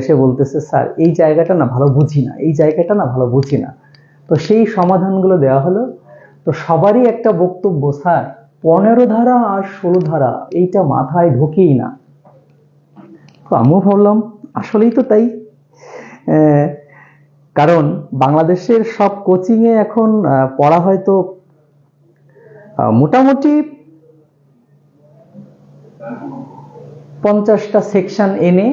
এসে বলতেছে, স্যার, এই জায়গাটা না ভালো বুঝি না, এই জায়গাটা না ভালো বুঝি না। তো সেই সমাধানগুলো দেওয়া হলো। তো সবারই একটা বক্তব্য, স্যার, পনেরো ধারা আর ষোলো ধারা এইটা মাথায় ঢোকেই না। তো আমিও ভাবলাম, আসলেই তো তাই। কারণ বাংলাদেশের সব কোচিংয়ে এখন পড়া হয়তো মোটামুটি পঞ্চাশটা সেকশন এনে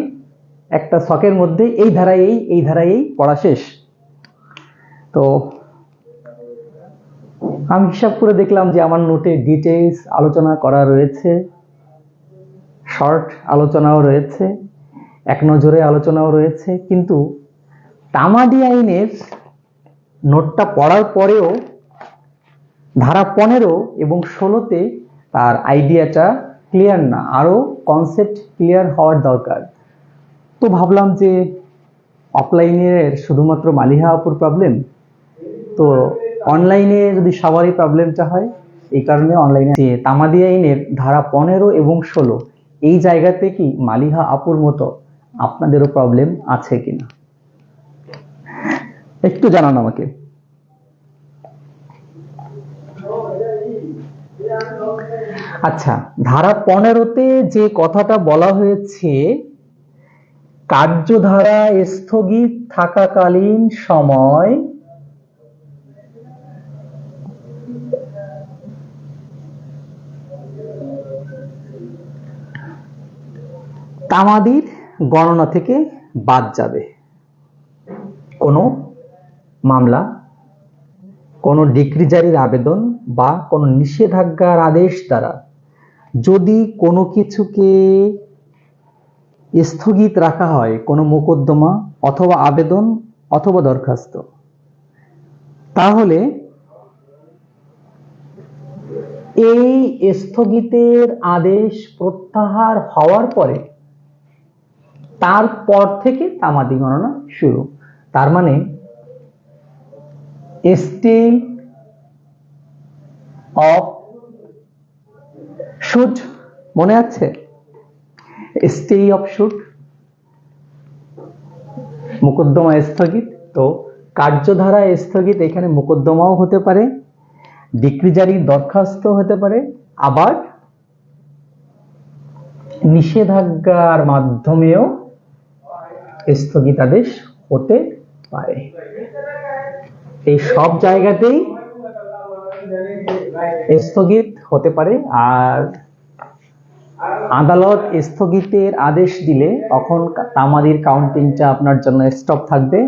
একটা শখের মধ্যে এই ধারায় এই এই ধারায় এই পড়া শেষ। তো আমি হিসাব করে দেখলাম যে আমার নোটে ডিটেলস আলোচনা করা রয়েছে শর্ট আলোচনাও রয়েছে, এক নজরে আলোচনাও রয়েছে, কিন্তু তামাদি আইনের নোটটা পড়ার পরেও ধারা পনেরো এবং ষোলোতে তার আইডিয়াটা ক্লিয়ার না। আরও কনসেপ্ট ক্লিয়ার হওয়ার দরকার। তো ভাবলাম যে অফলাইনের শুধুমাত্র মালিহা আপুর প্রবলেম তো অনলাইনে যদি সবারই প্রবলেমটা হয়, এই কারণে অনলাইনে যে তামাদি আইনের ধারা পনেরো এবং ষোলো, এই জায়গাতে কি মালিহা আপুর মতো আপনাদেরও প্রবলেম আছে কিনা? একটু জানান আমাকে। আচ্ছা ধারা পনেরোতে যে কথাটা বলা হয়েছে কার্যধারা স্থগিত থাকাকালীন সময় তামাদির গণনা থেকে বাদ যাবে। কোনো মামলা, কোনো ডিগ্রি জারির আবেদন বা কোনো নিষেধাজ্ঞার আদেশ দ্বারা যদি কোনো কিছুকে স্থগিত রাখা হয় কোনো মোকদ্দমা অথবা আবেদন অথবা দরখাস্ত। তাহলে এই স্থগিতের আদেশ প্রত্যাহার হওয়ার পরে তারপর থেকে তামাদি গণনা শুরু। তার মানে স্টে অফ শুট মনে আছে? স্টে অফ শুট, মোকদ্দমা স্থগিত। তো কার্যধারা স্থগিত, এখানে মোকদ্দমাও হতে পারে, ডিক্রি জারির দরখাস্ত হতে পারে, আবার নিষেধাজ্ঞার মাধ্যমেও স্থগিতাদেশ হতে পারে। এই সব জায়গাতেই স্থগিত হতে পারে, আর আদালত স্থগিতের আদেশ দিলে তখন তামাদির কাউন্টিংটা আপনার জন্য স্টপ থাকবে।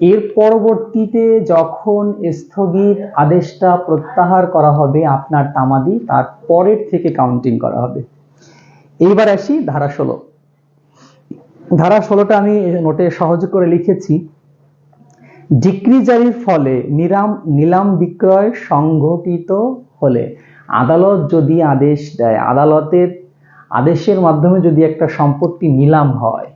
এর পরবর্তীতে যখন স্থগিত আদেশটা প্রত্যাহার করা হবে আপনার তামাদি, তার পরের থেকে কাউন্টিং করা হবে। এইবার আসি ধারা ষোলো। ধারা ষোলোটা আমি নোটে সহজ করে লিখেছি। ডিক্রি জারির ফলে নিলাম নিলাম বিক্রয় সংঘটিত হলে আদালত যদি আদেশ দেয়, আদালতের আদেশের মাধ্যমে যদি একটা সম্পত্তি নিলাম হয়।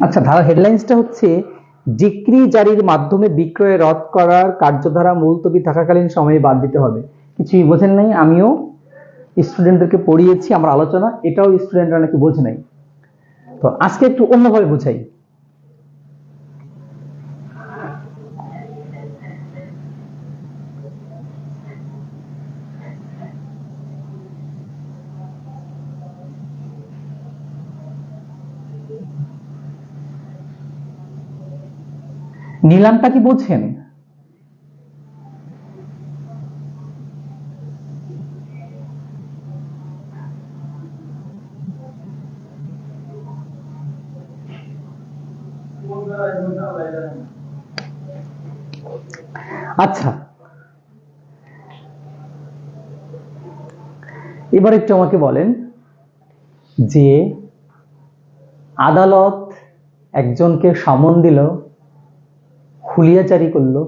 আচ্ছা ধারা হেডলাইন্সটা হচ্ছে ডিক্রি জারির মাধ্যমে বিক্রয় রদ করার কার্যধারা মুলতবি থাকাকালীন সময়ে বাদ দিতে হবে। কিছুই বোঝেন নাই, আমিও স্টুডেন্টদেরকে পড়িয়েছি, আমার আলোচনা, এটাও স্টুডেন্টরা নাকি বোঝে নাই। তো আজকে একটু অন্যভাবে বুঝাই। নিলামটা কি বোঝেন আচ্ছা। এবার একটু আমাকে বলেন যে আদালত একজনকে সমন দিল হুলিয়াচারি করল।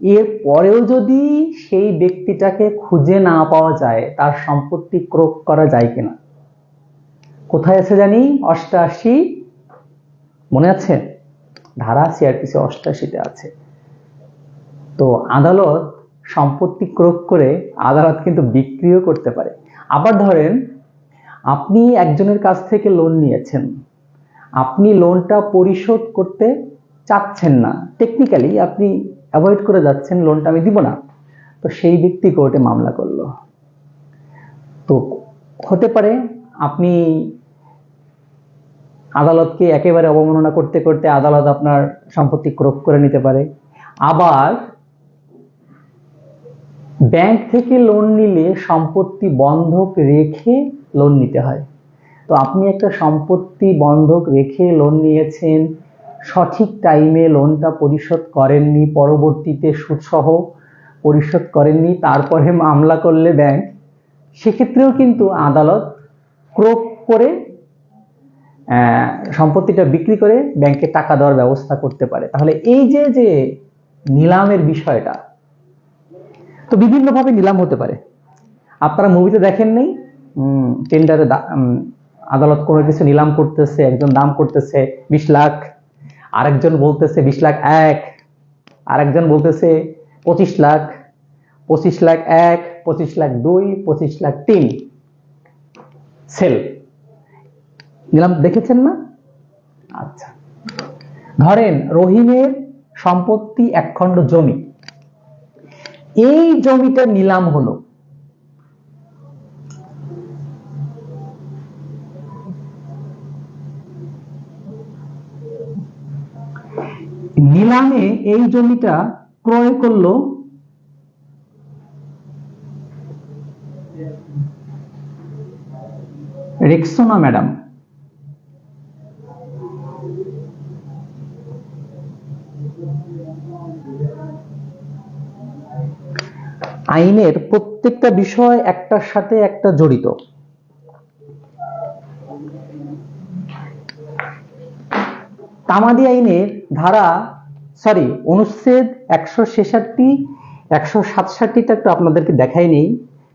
এর পরেও যদি সেই ব্যক্তিটাকে খুঁজে না পাওয়া যায়, তার সম্পত্তি ক্রোক করা যায় কিনা? কোথায় আছে জানি? অষ্টাশি। মনে আছে? ধারা সিআরপিসি অষ্টাশিতে আছে। তো আদালত সম্পত্তি ক্রোক করে আদালত কিন্তু বিক্রিও করতে পারে। আবার ধরেন, আপনি একজনের কাছ থেকে লোন নিয়েছেন। আপনি লোনটা পরিশোধ করতে চাচ্ছেন না। টেকনিক্যালি আপনি অ্যাভয়েড করে যাচ্ছেন লোনটা আমি দিব না। তো সেই ব্যক্তি কোর্টে মামলা করল। তো হতে পারে আপনি আদালতকে একেবারে অবমাননা করতে করতে আদালত আপনার সম্পত্তি ক্রোপ করে নিতে পারে। আবার ব্যাংক থেকে লোন নিলে সম্পত্তি বন্ধক রেখে লোন নিতে হয়। তো আপনি একটা সম্পত্তি বন্ধক রেখে লোন নিয়েছেন সঠিক টাইমে লোনটা পরিশোধ করেননি, পরবর্তীতে সুদসহ পরিশোধ করেননি, তারপরে মামলা করলে ব্যাংক সেক্ষেত্রেও কিন্তু আদালত ক্রোপ করে সম্পত্তিটা বিক্রি করে ব্যাংকে টাকা দেওয়ার ব্যবস্থা করতে পারে। তাহলে এই যে যে নিলামের বিষয়টা, তো বিভিন্নভাবে নিলাম হতে পারে। আপনারা মুভিতে দেখেন নেই? টেন্ডারে আদালত কোনো কিছু নিলাম করতেছে, একজন দাম করতেছে, বিশ লাখ আরেকজন বলতেছে বিশ লাখ এক, আরেকজন বলতেছে পঁচিশ লাখ পঁচিশ লাখ এক, পঁচিশ লাখ দুই, পঁচিশ লাখ তিন। সেল। নিলাম দেখেছেন না? আচ্ছা। ধরেন রহিমের সম্পত্তি একখণ্ড জমি। এই জমিটা নিলাম হলো নিলামে এই জমিটা ক্রয় করল। Rexona, madam. আইনের প্রত্যেকটা বিষয় একটার সাথে একটা জড়িত। তামাদি আইনের ধারা সরি অনুচ্ছেদ একশো ছেষট্টি, একশো সাতষট্টিটা একটু আপনাদেরকে দেখাই নেই,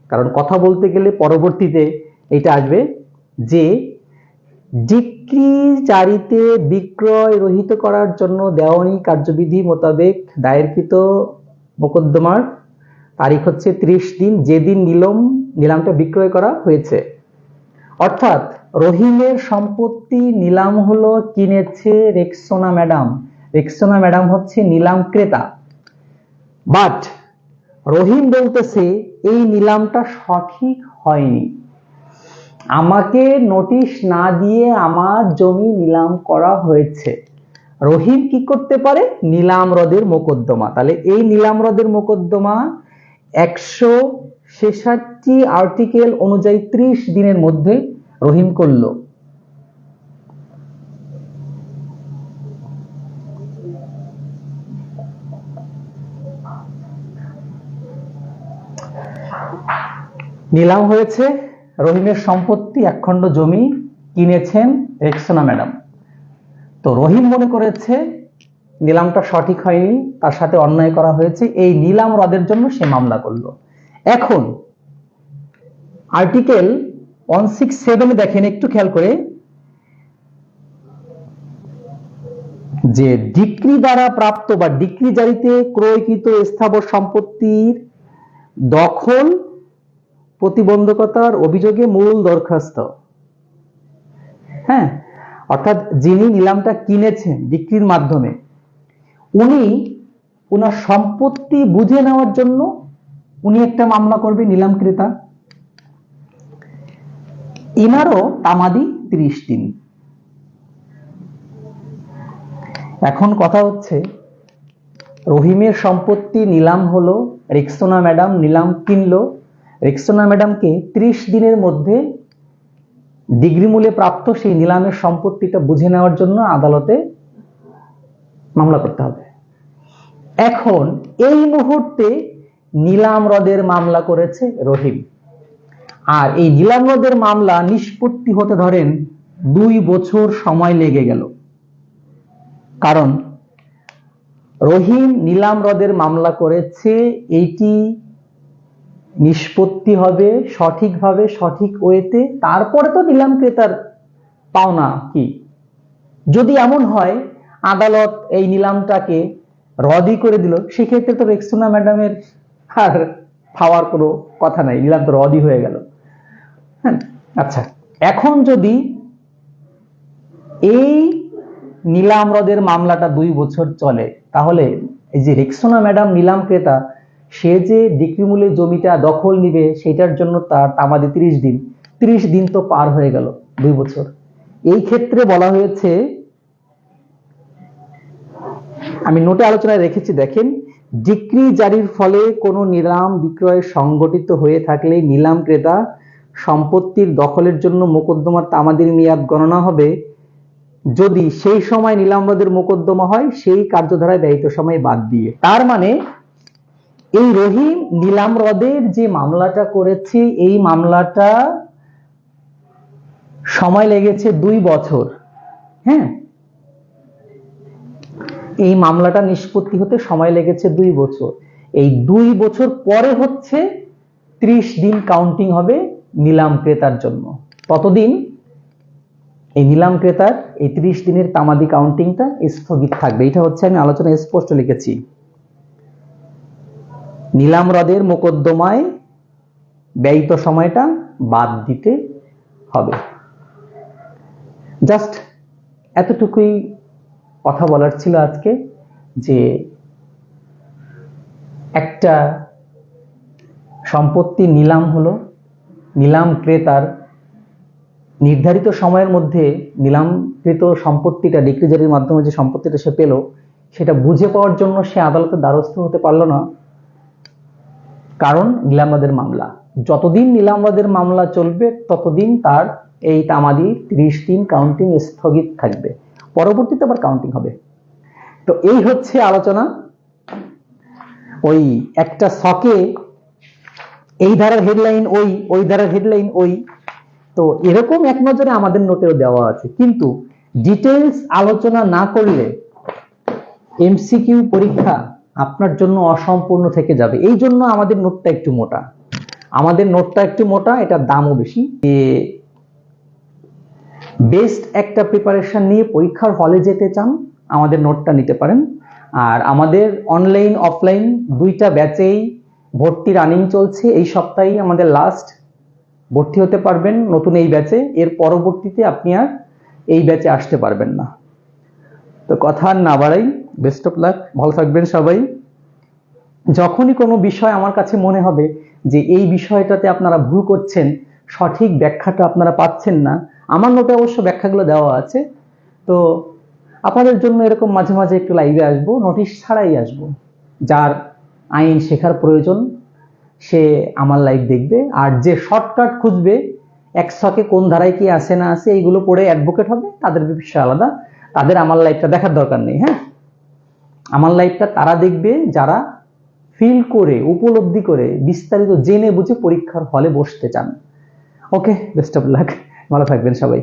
কারণ কথা বলতে গেলে পরবর্তীতে এটা আসবে যে ডিক্রি জারিতে বিক্রয় রহিত করার জন্য দেওয়ানি কার্যবিধি মোতাবেক দায়েরকৃত মোকদ্দমার তারিখ হচ্ছে ত্রিশ দিন, যেদিন নিলম, নিলামটা বিক্রয় করা হয়েছে। অর্থাৎ রহিমের সম্পত্তি নিলাম হলো কিনেছে রেক্সোনা ম্যাডাম। রেক্সোনা ম্যাডাম হচ্ছে নিলাম ক্রেতা। বাট রহিম বলতেছে, এই নিলামটা সঠিক হয়নি। আমাকে নোটিশ না দিয়ে আমার জমি নিলাম করা হয়েছে। রহিম কি করতে পারে? নিলাম রদের মোকদ্দমা। তাহলে এই নিলাম রদের মোকদ্দমা একশো ছেষট্টি আর্টিকেল অনুযায়ী ত্রিশ দিনের মধ্যে রহিম করল। নিলাম হয়েছে রহিমের সম্পত্তি একখণ্ড জমি কিনেছেন রেক্সোনা ম্যাডাম। তো রহিম মনে করেছে, নিলামটা সঠিক হয়নি, তার সাথে অন্যায় করা হয়েছে, এই নিলাম রদের জন্য সে মামলা করল। এখন আর্টিকেল ওয়ান সিক্স সেভেনে দেখেন একটু খেয়াল করে, যে ডিক্রি দ্বারা প্রাপ্ত বা ডিক্রি জারিতে ক্রয়কৃত স্থাবর সম্পত্তির দখল প্রতিবন্ধকতার অভিযোগে মূল দরখাস্ত। হ্যাঁ অর্থাৎ যিনি নিলামটা কিনেছেন বিক্রির মাধ্যমে, উনি ওনার সম্পত্তি বুঝে নেওয়ার জন্য উনি একটা মামলা করবে নিলাম ক্রেতা। ইনারও তামাদি ত্রিশ দিন। এখন কথা হচ্ছে, রহিমের সম্পত্তি নিলাম হলো, রেক্সোনা ম্যাডাম নিলাম কিনলো রেক্সোনা ম্যাডামকে ত্রিশ দিনের মধ্যে ডিগ্রি মূল্যে প্রাপ্ত সেই নিলামের সম্পত্তিটা বুঝে নেওয়ার জন্য আদালতে মামলা করতে হবে। এখন এই মুহূর্তে নিলাম রদের মামলা করেছে রহিম। আর এই নিলাম হ্রদের মামলা নিষ্পত্তি হতে ধরেন দুই বছর সময় লেগে গেল। কারণ রহিম নিলাম হ্রদের মামলা করেছে এইটি নিষ্পত্তি হবে সঠিকভাবে, সঠিক ওয়েতে। তারপরে তো নিলাম ক্রেতার পাওনা কি? যদি এমন হয়, আদালত এই নিলামটাকে রদই করে দিল, সেক্ষেত্রে তো রেক্সোনা ম্যাডামের আর পাওয়ার কোনো কথা নাই। নিলাম তো রদই হয়ে গেল। হ্যাঁ আচ্ছা। এখন যদি এই নিলাম হ্রদের মামলাটা দুই বছর চলে, তাহলে এই যে রেক্সোনা ম্যাডাম নিলাম ক্রেতা সে যে ডিক্রিমূলে জমিটা দখল নিবে সেটার জন্য তার তামাদি তিরিশ দিন। তিরিশ দিন তো পার হয়ে গেল দুই বছর। এই ক্ষেত্রে বলা হয়েছে, আমি নোটে আলোচনায় রেখেছি, দেখেন, ডিক্রি জারির ফলে কোনো নিলাম বিক্রয় সংগঠিত হয়ে থাকলে নিলাম ক্রেতা সম্পত্তির দখলের জন্য মোকদ্দমার তামাদির মেয়াদ গণনা হবে। যদি সেই সময় নিলামবাদের মোকদ্দমা হয়, সেই কার্যধারায় ব্যয়িত সময় বাদ দিয়ে। তার মানে এই রহিম নিলাম হ্রদের যে মামলাটা করেছে, এই মামলাটা সময় লেগেছে দুই বছর। হ্যাঁ? এই মামলাটা নিষ্পত্তি হতে সময় লেগেছে দুই বছর। এই দুই বছর পরে হচ্ছে ত্রিশ দিন কাউন্টিং হবে নিলাম ক্রেতার জন্য। ততদিন এই নিলাম ক্রেতার এই ত্রিশ দিনের তামাদি কাউন্টিংটা স্থগিত থাকবে। এটা হচ্ছে আমি আলোচনায় স্পষ্ট লিখেছি। নিলাম হ্রদের মোকদ্দমায় ব্যয়িত সময়টা বাদ দিতে হবে। জাস্ট এতটুকুই কথা বলার ছিল আজকে যে একটা সম্পত্তি নিলাম হলো, নিলাম ক্রেতার নির্ধারিত সময়ের মধ্যে নিলামকৃত সম্পত্তিটা ডিক্রি জারির মাধ্যমে যে সম্পত্তিটা সে পেল, সেটা বুঝে পাওয়ার জন্য সে আদালতের দ্বারস্থ হতে পারল না। কারণ নিলামবাদের মামলা। যতদিন নিলামবাদের মামলা চলবে, ততদিন তার এই তামাদি ত্রিশ দিন কাউন্টিং স্থগিত থাকবে। পরবর্তীতে আবার কাউন্টিং হবে। তো এই হচ্ছে আলোচনা। ওই একটা শকে এই ধারার হেডলাইন ওই ওই ধারার হেডলাইন ওই। তো এরকম এক নজরে আমাদের নোটেও দেওয়া আছে। কিন্তু ডিটেলস আলোচনা না করলে এমসিকিউ পরীক্ষা আপনার জন্য অসম্পূর্ণ থেকে যাবে। এই জন্য আমাদের নোটটা একটু মোটা। আমাদের নোটটা একটু মোটা এটার দামও বেশি। বেস্ট একটা প্রিপারেশন নিয়ে পরীক্ষার হলে যেতে চান, আমাদের নোটটা নিতে পারেন। আর আমাদের অনলাইন অফলাইন দুইটা ব্যাচেই ভর্তি রানিং চলছে। এই সপ্তাহেই আমাদের লাস্ট ভর্তি হতে পারবেন নতুন এই ব্যাচে এর পরবর্তীতে আপনি আর এই ব্যাচে আসতে পারবেন না। তো কথা না বাড়াই। বেস্ট অফ লাক ভালো থাকবেন সবাই। যখনই কোনো বিষয় আমার কাছে মনে হবে যে এই বিষয়টাতে আপনারা ভুল করছেন, সঠিক ব্যাখ্যাটা আপনারা পাচ্ছেন না, আমার নোটে অবশ্য ব্যাখ্যাগুলো দেওয়া আছে। তো আপনাদের জন্য এরকম মাঝে মাঝে একটু লাইভে আসব নোটিশ ছাড়াই আসব। যার আইন শেখার প্রয়োজন, সে আমার লাইভ দেখবে, আর যে শর্টকাট খুঁজবে, এক শকে কোন ধারায় কি আসে না আসে এইগুলো পড়ে অ্যাডভোকেট হবে, তাদের বিষয় আলাদা। তাদের আমার লাইভটা দেখার দরকার নেই হ্যাঁ? আমার লাইফটা তারা দেখবে, যারা ফিল করে, উপলব্ধি করে, বিস্তারিত জেনে বুঝে পরীক্ষার হলে বসতে চান। ওকে বেস্ট অফ লাক ভালো থাকবেন সবাই।